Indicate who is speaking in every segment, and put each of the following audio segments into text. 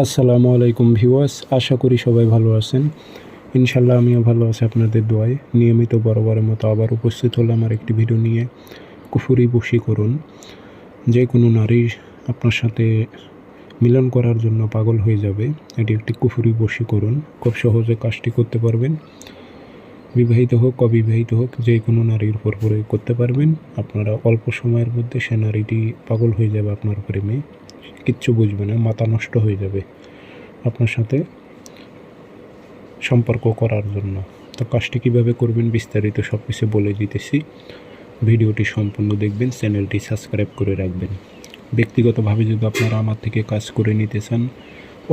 Speaker 1: আসসালামু আলাইকুম ভিউয়ার্স, আশা করি সবাই ভালো আছেন। ইনশাল্লাহ আমিও ভালো আছি আপনাদের দোয়ায়। নিয়মিত বরাবরের মতো আবার উপস্থিত হলাম আমার একটি ভিডিও নিয়ে। কুফুরি বসি করুন। যে কোনো নারী আপনার সাথে মিলন করার জন্য পাগল হয়ে যাবে, এটি একটি কুফুরি বসি করুন। খুব সহজে কাজটি করতে পারবেন। বিবাহিত হোক, অবিবাহিত হোক যে কোনো নারীর উপর প্রয়োগ করতে পারবেন। আপনারা অল্প সময়ের মধ্যে সে নারীটি পাগল হয়ে যাবে আপনার প্রেমে। কিচ্ছু বুঝবে না, মাথা নষ্ট হয়ে যাবে আপনার সাথে সম্পর্ক করার জন্য। তো কাজটি কীভাবে করবেন বিস্তারিত সব কিছু বলে দিতেছি। ভিডিওটি সম্পূর্ণ দেখবেন, চ্যানেলটি সাবস্ক্রাইব করে রাখবেন। ব্যক্তিগতভাবে যদি আপনারা আমার থেকে কাজ করে নিতে চান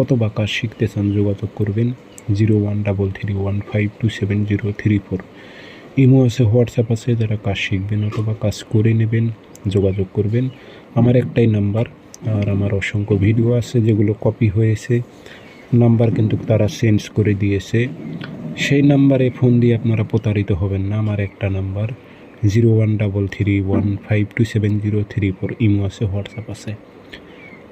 Speaker 1: অথবা কাজ শিখতে চান, যোগাযোগ করবেন zero one double three one five two seven zero three four. Imo আছে, হোয়াটসঅ্যাপ আছে, যারা কাজ শিখবেন অথবা কাজ করে নেবেন, যোগাযোগ করবেন। আমার একটাই নাম্বার আর আমার অসংখ্য ভিডিও আছে যেগুলো কপি হয়েছে। নাম্বার কিন্তু তারা চেঞ্জ করে দিয়েছে। সেই নাম্বারে ফোন দিয়ে আপনারা প্রতারিত হবেন না। আমার একটা number zero one double three one five two seven zero three four imo আছে হোয়াটসঅ্যাপ আছে।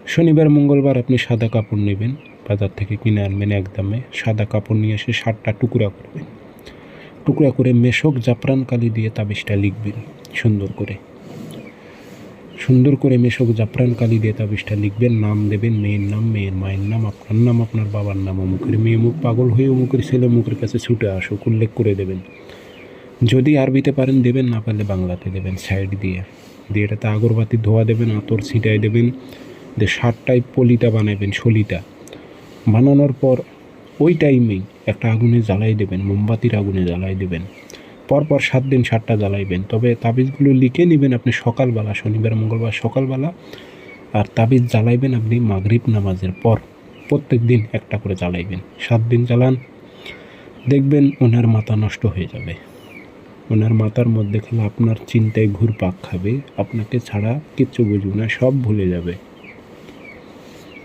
Speaker 1: শনিবার, মঙ্গলবার আপনি সাদা কাপড় নেবেন। বাজার থেকে কিনে আনবেন একদমে। সাদা কাপড় নিয়ে এসে সাতটা টুকরা করবেন। টুকরা করে মেশক জাফরান কালি দিয়ে তাবিজটা লিখবেন সুন্দর করে। সুন্দর করে মেশক জাফরান কালি দিয়ে তাবিজটা লিখবেন, নাম দেবেন, মেয়ের নাম, মেয়ের মায়ের নাম, আপনার নাম, আপনার বাবার নাম, অমুকের মেয়ে মুখ পাগল হয়ে অমুকের ছেলে মুখের কাছে ছুটে আসুক, উল্লেখ করে দেবেন। যদি আরবিতে পারেন, দেবেন, না পারলে বাংলাতে দেবেন, সাইড দিয়ে। দিয়ে এটাতে আগরবাতি ধোয়া দেবেন, আতর ছিটাই দেবেন, দিয়ে সারটাই পলিটা বানাবেন সলিটা বানানোর পর ওই টাইমেই একটা আগুনে জ্বালাই দেবেন, মোমবাতির আগুনে জ্বালাই দেবেন। পরপর সাত দিন সাতটা জ্বালাইবেন। তবে তাবিজগুলো লিখে নেবেন আপনি সকালবেলা, শনিবার, মঙ্গলবার সকালবেলা। আর তাবিজ জ্বালাইবেন আপনি মাগরিব নামাজের পর। প্রত্যেক দিন একটা করে জ্বালাইবেন। সাত দিন জ্বালান, দেখবেন ওনার মাথা নষ্ট হয়ে যাবে। ওনার মাথার মধ্যে খেলে আপনার চিন্তায় ঘুরপাক খাবে। আপনাকে ছাড়া কিচ্ছু বুঝবে না, সব ভুলে যাবে।